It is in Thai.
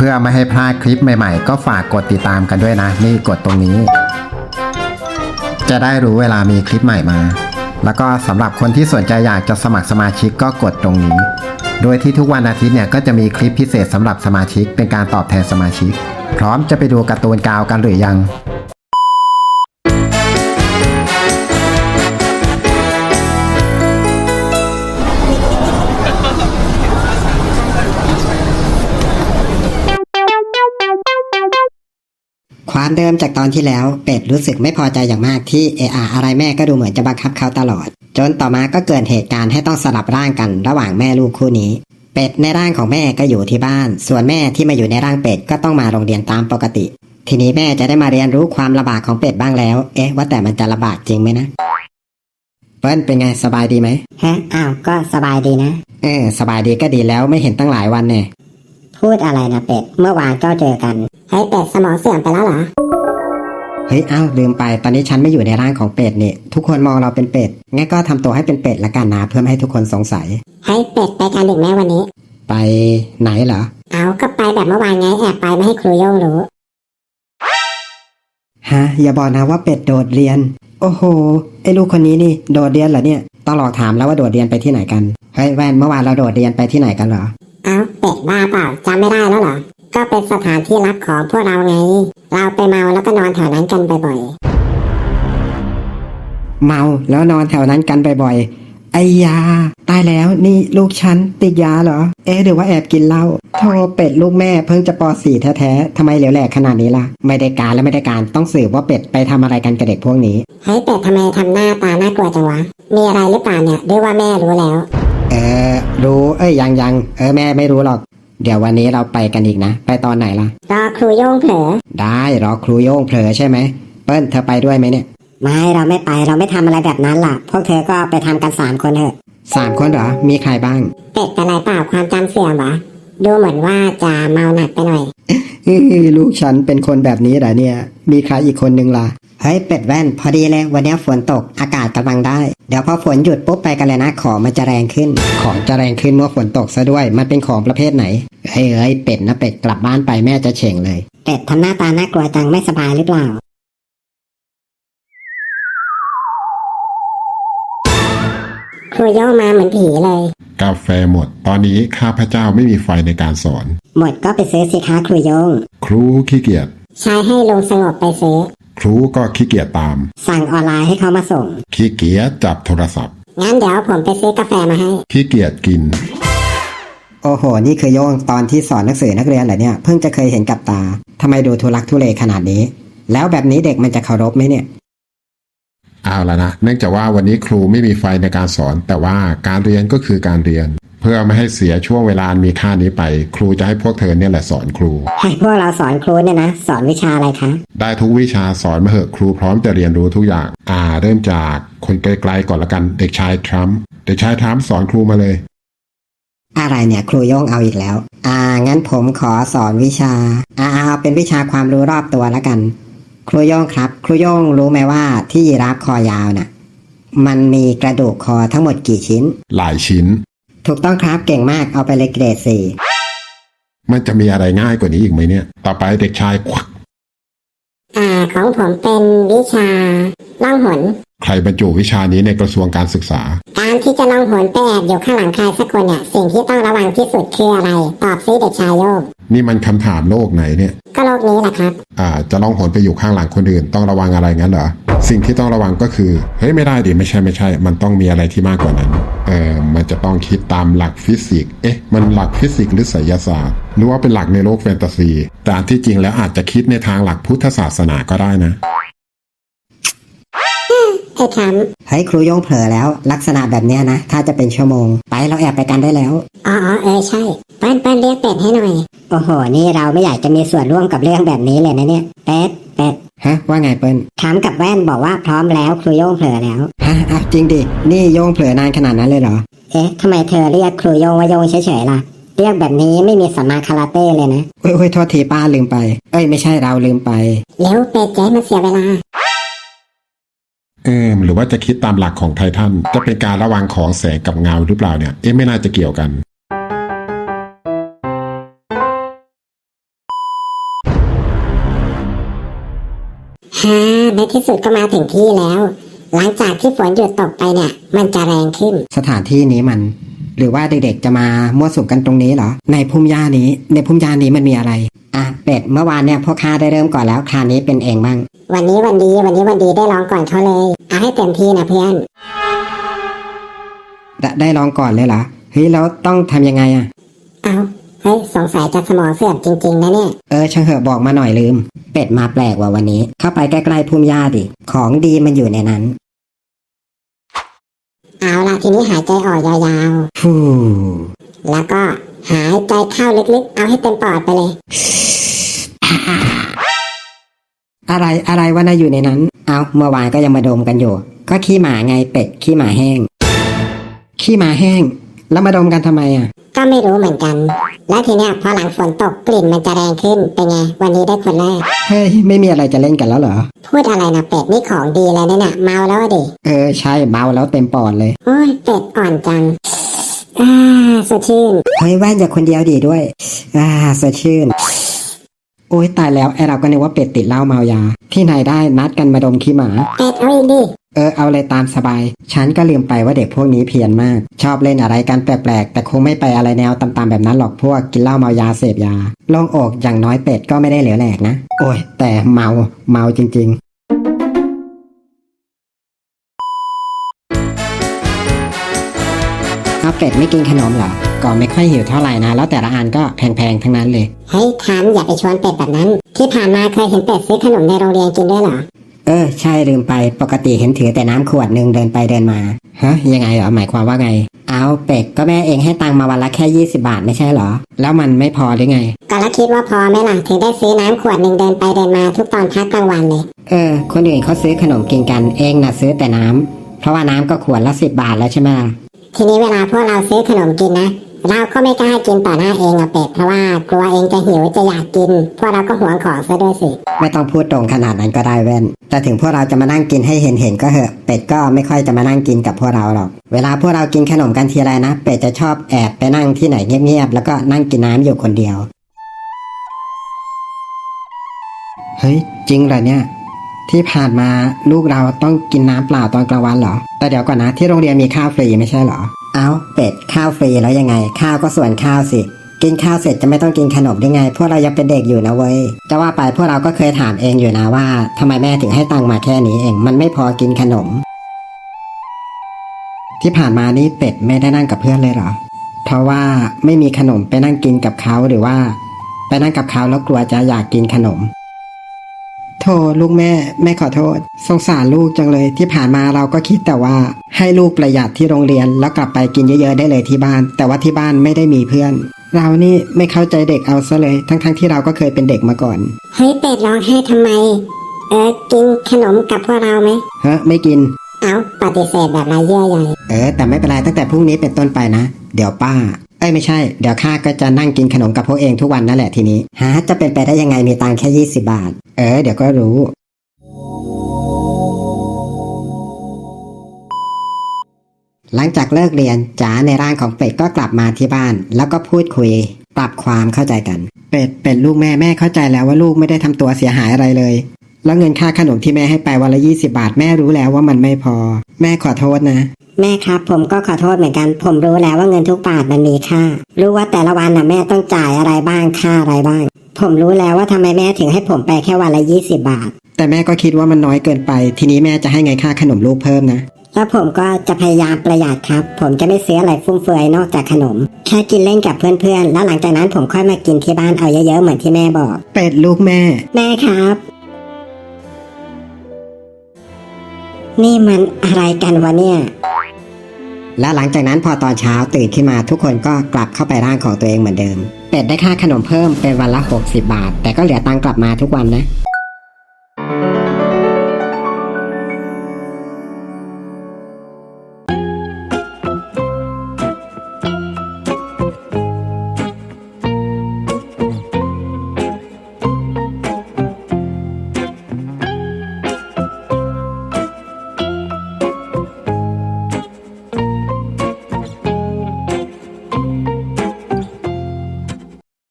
เพื่อไม่ให้พลาดคลิปใหม่ๆ ก็ฝากกดติดตามกันด้วยนะ นี่กดตรงนี้ จะได้รู้เวลามีคลิปใหม่มา แล้วก็สำหรับคนที่สนใจอยากจะสมัครสมาชิกก็กดตรงนี้ โดยที่ทุกวันอาทิตย์เนี่ยก็จะมีคลิปพิเศษสำหรับสมาชิกเป็นการตอบแทนสมาชิก พร้อมจะไปดูการ์ตูนกาวกันหรือยัง ความเดิมจากตอนที่แล้ว เป็ดรู้สึกไม่พอใจอย่างมากที่เออาอะไรแม่ก็ดูเหมือนจะบังคับเขาตลอด จนต่อมาก็เกิดเหตุการณ์ให้ต้องสลับร่างกันระหว่างแม่ลูกคู่นี้ เป็ดในร่างของแม่ก็อยู่ที่บ้าน ส่วนแม่ที่มาอยู่ในร่างเป็ดก็ต้องมาโรงเรียนตามปกติ ทีนี้แม่จะได้มาเรียนรู้ความลำบากของเป็ดบ้างแล้ว เอ๊ะว่าแต่มันจะลำบากจริงไหมนะเปิ้ลเป็นไงสบายดีไหมฮะอ้าวก็สบายดีนะ เออสบายดีก็ดีแล้วไม่เห็นตั้งหลายวันเนี่ย พูดอะไรนะเป็ด เมื่อวานก็เจอกัน เฮ้ยเป็ดสมองเสื่อมไปแล้วเหรอ เฮ้ยอ้าวลืมไปตอนนี้ฉันไม่อยู่ในร่างของเป็ดนี่ ทุกคนมองเราเป็นเป็ดงั้นก็ทำตัวให้เป็นเป็ดละกันนะเพื่อไม่ให้ทุกคนสงสัย เฮ้ยเป็ดไปกันดึกแม่วันนี้ ไปไหนเหรอเอาก็ไปแบบเมื่อวานไงแอบไปไม่ให้ครูโย่งรู้ ฮะอย่าบอกนะว่าเป็ดโดดเรียน โอ้โหไอ้ลูกคนนี้นี่โดดเรียนเหรอเนี่ยต้องหลอกถามแล้วว่าโดดเรียนไปที่ไหนกันเฮ้ยแว่นเมื่อวานเราโดดเรียนไปที่ไหนกันเหรอเอาเป็ดบ้าเปล่าจำไม่ได้แล้วเหรอ ก็เป็นสถานที่รับของพวกเราไง เราไปเมาแล้วก็นอนแถวนั้นกันบ่อยเมาแล้วนอนแถวนั้นกันบ่อยๆไอ้ยา ตายแล้วนี่ลูกฉันติดยาเหรอ เอ๊ะหรือว่าแอบกินเหล้าโธ่เป็ดลูกแม่เพิ่งจะป .4 แท้ๆทำไมเหลวแหลกขนาดนี้ล่ะ ไม่ได้การและไม่ได้การต้องสืบว่าเป็ดไปทำอะไรกันกับเด็กพวกนี้ ๆเฮ้ยเป็ดทำไมทำหน้าตาน่ากลัวจังวะ มีอะไรหรือเปล่าเนี่ยหรือว่าแม่รู้แล้วเออรู้เอ้ยยังยังเออแม่ไม่รู้หรอก เดี๋ยววันนี้เราไปกันอีกนะ ไปตอนไหนล่ะ รอครูโย่งเผลอ ได้รอครูโย่งเผลอใช่ไหมเปิ้ลเธอไปด้วยไหมเนี่ยไม่เราไม่ไปเราไม่ทำอะไรแบบนั้นล่ะ พวกเธอก็ไปทำกันสามคนเถอะ สามคนเหรอ มีใครบ้าง เป็ดเป็นไรเปล่าความจำเสื่อมเหรอดูเหมือนว่าจะเมาหนักไปหน่อย อื้อลูกฉันเป็นคนแบบนี้เหรอเนี่ย มีใครอีกคนนึงล่ะ เฮ้ยเป็ดแว่น พอดีเลยวันนี้ฝนตกอากาศกำลังได้ เดี๋ยวพอฝนหยุดปุ๊บไปกันเลยนะของมันจะแรงขึ้น ของจะแรงขึ้นเมื่อฝนตกซะด้วย มันเป็นของประเภทไหนเฮ้ยเฮ้ยเป็ดนะเป็ดกลับบ้านไปแม่จะเฉ่งเลย เป็ดทำหน้าตาน่ากลัวจังไม่สบายหรือเปล่า ครูโย่งมาเหมือนผีเลย กาแฟหมด ตอนนี้ข้าพเจ้าไม่มีไฟในการสอน หมดก็ไปซื้อสิคะครูโย่งครูขี้เกียจ ใช้ให้ลุงสงบไปซื้อ ครูก็ขี้เกียจตาม สั่งออนไลน์ให้เขามาส่ง ขี้เกียจจับโทรศัพท์ งั้นเดี๋ยวผมไปซื้อกาแฟมาให้ ขี้เกียจกิน โอ้โห นี่คือโย่งตอนที่สอนหนังสือนักเรียนเหรอเนี่ย เพิ่งจะเคยเห็นกับตา ทำไมดูทุลักทุเลขนาดนี้ แล้วแบบนี้เด็กมันจะเคารพไหมเนี่ย เอาละนะ เนื่องจากว่าวันนี้ครูไม่มีไฟในการสอน แต่ว่าการเรียนก็คือการเรียนเพื่อไม่ให้เสียช่วงเวลาอันมีค่านี้ไป ครูจะให้พวกเธอเนี่ยแหละสอนครู ให้พวกเราสอนครูเนี่ยนะ สอนวิชาอะไรคะ ได้ทุกวิชาสอนมาเหอะครูพร้อมจะเรียนรู้ทุกอย่าง อ่า เริ่มจากคนไกลๆก่อนละกันเด็กชายทรัมป์เด็กชายทรัมป์สอนครูมาเลย อะไรเนี่ยครูโย่งเอาอีกแล้ว อ่า งั้นผมขอสอนวิชา อ่าเอาเป็นวิชาความรู้รอบตัวแล้วกัน ครูโย่งครับ ครูโย่งรู้ไหมว่าที่ยีราฟคอยาวน่ะ มันมีกระดูกคอทั้งหมดกี่ชิ้น หลายชิ้น ถูกต้องครับเก่งมากเอาไปเลยเกรดสี่มันจะมีอะไรง่ายกว่านี้อีกไหมเนี่ย ต่อไปเด็กชายควักอ่าของผมเป็นวิชาล่องหน ใครบรรจุวิชานี้ในกระทรวงการศึกษา การที่จะล่องหนไปแอบอยู่ข้างหลังใครสักคนเนี่ยสิ่งที่ต้องระวังที่สุดคืออะไร ตอบซิเด็กชายโยกนี่มันคำถามโลกไหนเนี่ย ก็โลกนี้แหละครับ อ่า จะล่องหนไปอยู่ข้างหลังคนอื่น ต้องระวังอะไรงั้นเหรอ สิ่งที่ต้องระวังก็คือ เฮ้ยไม่ได้ดิไม่ใช่ไม่ใช่ มันต้องมีอะไรที่มากกว่านั้น เออมันจะต้องคิดตามหลักฟิสิกส์ เอ๊ะ มันหลักฟิสิกส์หรือไสยศาสตร์ หรือว่าเป็นหลักในโลกแฟนตาซี แต่ที่จริงแล้วอาจจะคิดในทางหลักพุทธศาสนาก็ได้นะ ไอ้คเฮ้ยครูโย่งเผลอแล้ว ลักษณะแบบเนี้ยนะ ถ้าจะเป็นชั่วโมง ไปเราแอบไปกันได้แล้วำอ๋ออ๋อเออใช่เปิ้ลเปิ้ลเรียกเป็ดให้หน่อย โอ้โห นี่เราไม่อยากจะมีส่วนร่วมกับเรื่องแบบนี้เลยนะเนี่ย เป็ด เป็ดฮะว่าไงเปิ้ลถามกับแว่นบอกว่าพร้อมแล้วครูโย่งเผลอแล้ว ฮะอะจริงดิ นี่โย่งเผลอนานขนาดนั้นเลยเหรอ เอ๊ะทำไมเธอเรียกครูโย่งว่าโย่งเฉยๆล่ะ เรียกแบบนี้ไม่มีสัมมาคาราเต้เลยนะโอ้ยโอ้ยโทษทีป้าลืมไป เอ้ยไม่ใช่เราลืมไป เร็วเป็ดเจ๊มันเสียเวลา เออหรือว่าจะคิดตามหลักของไททันจะเป็นการระวังของแสงกับเงาหรือเปล่าเนี่ยเอ๊ะไม่น่าจะเกี่ยวกันฮ่าในที่สุดก็มาถึงที่แล้ว หลังจากที่ฝนหยุดตกไปเนี่ย มันจะแรงขึ้น สถานที่นี้มัน หรือว่าเด็กๆจะมามั่วสุมกันตรงนี้เหรอ ในภูมิย่านี้ ในภูมิย่านี้มันมีอะไร อะเป็ดเมื่อวานเนี่ยพวกข้าได้เริ่มก่อนแล้วคราวนี้เป็นเองบ้าง วันนี้วันดีวันนี้วันดีได้ลองก่อนเขาเลยเอาให้เต็มที่นะเพื่อนได้ได้ลองก่อนเลยเหรอเฮ้ยแล้วต้องทำยังไงอะ เอาเฮ้ยสงสัยจะสมองเสื่อมจริง ๆ นะเนี่ย เออช่างเหอะบอกมาหน่อยลืม เป็ดมาแปลกว่าวันนี้ เข้าไปใกล้ๆพุ่มหญ้าดิของดีมันอยู่ในนั้นเอาละทีนี้หายใจออกยาวฟู่ๆแล้วก็ หายใจเข้าลึกๆ เอาให้เต็มปอดไปเลย อะไรอะไรวะน่าอยู่ในนั้น เอาเมื่อวานก็ยังมาดมกันอยู่ ก็ขี้หมาไงเป็ดขี้หมาแห้ง ขี้หมาแห้ง แล้วมาดมกันทำไมอะ ก็ไม่รู้เหมือนกัน แล้วทีเนี้ยพอหลังฝนตกกลิ่นมันจะแรงขึ้น เป็นไง วันนี้ได้คนแรก เฮ้ย ไม่มีอะไรจะเล่นกันแล้วเหรอ พูดอะไรนะเป็ดนี่ของดีเลยนะเนี่ยเมาแล้วอะดิ เออใช่เมาแล้วเต็มปอดเลย โอ้ยเป็ดอ่อนจัง อ่าสดชื่นเฮ้ยแว่นอย่าคนเดียวดีด้วย อ่าสดชื่น โอ้ยตายแล้วไอเราก็นึกว่าเป็ดติดเหล้าเมายา ที่ไหนได้นัดกันมาดมขี้หมา เป็ดเอาอีกดิเออเอาเลยตามสบาย ฉันก็ลืมไปว่าเด็กพวกนี้เพี้ยนมาก ชอบเล่นอะไรกันแปลกๆ แต่คงไม่ไปอะไรแนวตามๆแบบนั้นหรอกพวกกินเหล้าเมายาเสพยาโล่งอกอย่างน้อยเป็ดก็ไม่ได้เหลือแหลกนะ โอ้ยแต่เมาเมาจริง ๆเอาเป็ดไม่กินขนมเหรอ ก็ไม่ค่อยหิวเท่าไหร่นะ แล้วแต่ละอันก็แพงๆทั้งนั้นเลย เฮ้ยทามอย่าไปชวนเป็ดแบบนั้น ที่ผ่านมาเคยเห็นเป็ดซื้อขนมในโรงเรียนกินด้วยเหรอ เออ ใช่ลืมไป ปกติเห็นถือแต่น้ำขวดหนึ่งเดินไปเดินมา ฮะ ยังไงเหรอ หมายความว่าไง เอาเป็ดก็แม่เองให้ตังค์มาวันละแค่ 20 บาทไม่ใช่เหรอ แล้วมันไม่พอหรือไง ก็แล้วคิดว่าพอไหมล่ะถึงได้ซื้อน้ำขวดหนึ่งเดินไปเดินมาทุกตอนพักกลางวันเลย เออ คนอื่นเขาซื้อขนมกินกัน เองนะซื้อแต่น้ำเพราะว่าน้ำก็ขวดละสิบบาทแล้วใช่ไหมล่ะ ทีนี้เวลาพวกเราซื้อขนมกินนะ เราก็ไม่กล้ากินต่อหน้าเองอะเป็ดเพราะว่ากลัวเองจะหิวจะอยากกิน พวกเราก็หวงของซะด้วยสิ ไม่ต้องพูดตรงขนาดนั้นก็ได้เว้น แต่ถึงพวกเราจะมานั่งกินให้เห็นเห็นๆก็เหอะ เป็ดก็ไม่ค่อยจะมานั่งกินกับพวกเราหรอก เวลาพวกเรากินขนมกันทีไรนะ เป็ดจะชอบแอบไปนั่งที่ไหนเงียบๆแล้วก็นั่งกินน้ำอยู่คนเดียว เฮ้ยจริงเหรอเนี่ย ที่ผ่านมาลูกเราต้องกินน้ำเปล่าตอนกลางวันเหรอ แต่เดี๋ยวก่อนนะที่โรงเรียนมีข้าวฟรีไม่ใช่เหรอ เอาเป็ดข้าวฟรีแล้วยังไง ข้าวก็ส่วนข้าวสิ กินข้าวเสร็จจะไม่ต้องกินขนมได้ไง พวกเรายังเป็นเด็กอยู่นะเว้ย จะว่าไปพวกเราก็เคยถามเองอยู่นะว่าทำไมแม่ถึงให้ตังค์มาแค่นี้เอง มันไม่พอกินขนม ที่ผ่านมานี่เป็ดไม่ได้นั่งกับเพื่อนเลยเหรอ เพราะว่าไม่มีขนมไปนั่งกินกับเขาหรือว่า ไปนั่งกับเขาแล้วกลัวจะอยากกินขนม โทษลูกแม่แม่ขอโทษ สงสารลูกจังเลยที่ผ่านมาเราก็คิดแต่ว่า ให้ลูกประหยัดที่โรงเรียนแล้วกลับไปกินเยอะๆได้เลยที่บ้าน แต่ว่าที่บ้านไม่ได้มีเพื่อน เรานี่ไม่เข้าใจเด็กเอาซะเลย ทั้งๆที่เราก็เคยเป็นเด็กมาก่อนเฮ้ยเป็ดร้องไห้ทำไม เออกินขนมกับพวกเราไหมเฮ้ยไม่กิน เอาปฏิเสธแบบไรเยื่อใยเออ แต่ไม่เป็นไรตั้งแต่พรุ่งนี้เป็นต้นไปนะ เดี๋ยวป้าเอ้ยไม่ใช่ เดี๋ยวข้าก็จะนั่งกินขนมกับพวกเองทุกวันนั่นแหละทีนี้ฮะจะเป็นไปได้ยังไงมีตังค์แค่ 20 บาท เออ เดี๋ยวก็รู้ หลังจากเลิกเรียนจ๋าในร่างของเป็ดก็กลับมาที่บ้าน แล้วก็พูดคุย ปรับความเข้าใจกัน เป็ดเป็นลูกแม่แม่เข้าใจแล้วว่าลูกไม่ได้ทำตัวเสียหายอะไรเลยแล้วเงินค่าขนมที่แม่ให้ไปวันละ20บาทแม่รู้แล้วว่ามันไม่พอ แม่ขอโทษนะ แม่ครับผมก็ขอโทษเหมือนกัน ผมรู้แล้วว่าเงินทุกบาทมันมีค่า รู้ว่าแต่ละวันน่ะแม่ต้องจ่ายอะไรบ้างค่าอะไรบ้าง ผมรู้แล้วว่าทำไมแม่ถึงให้ผมไปแค่วันละยี่สิบบาท แต่แม่ก็คิดว่ามันน้อยเกินไป ทีนี้แม่จะให้ไงค่าขนมลูกเพิ่มนะ แล้วผมก็จะพยายามประหยัดครับ ผมจะไม่ซื้ออะไรฟุ่มเฟือยนอกจากขนม แค่กินเล่นกับเพื่อนๆ แล้วหลังจากนั้นผมค่อยมากินที่บ้านเอาเยอะๆเหมือนที่แม่บอก เป็ดลูกแม่ แม่ครับ นี่มันอะไรกันวะเนี่ย และหลังจากนั้นพอตอนเช้าตื่นขึ้นมาทุกคนก็กลับเข้าไปร่างของตัวเองเหมือนเดิม เป็ดได้ค่าขนมเพิ่มเป็นวันละ 60 บาท แต่ก็เหลือตังกลับมาทุกวันนะ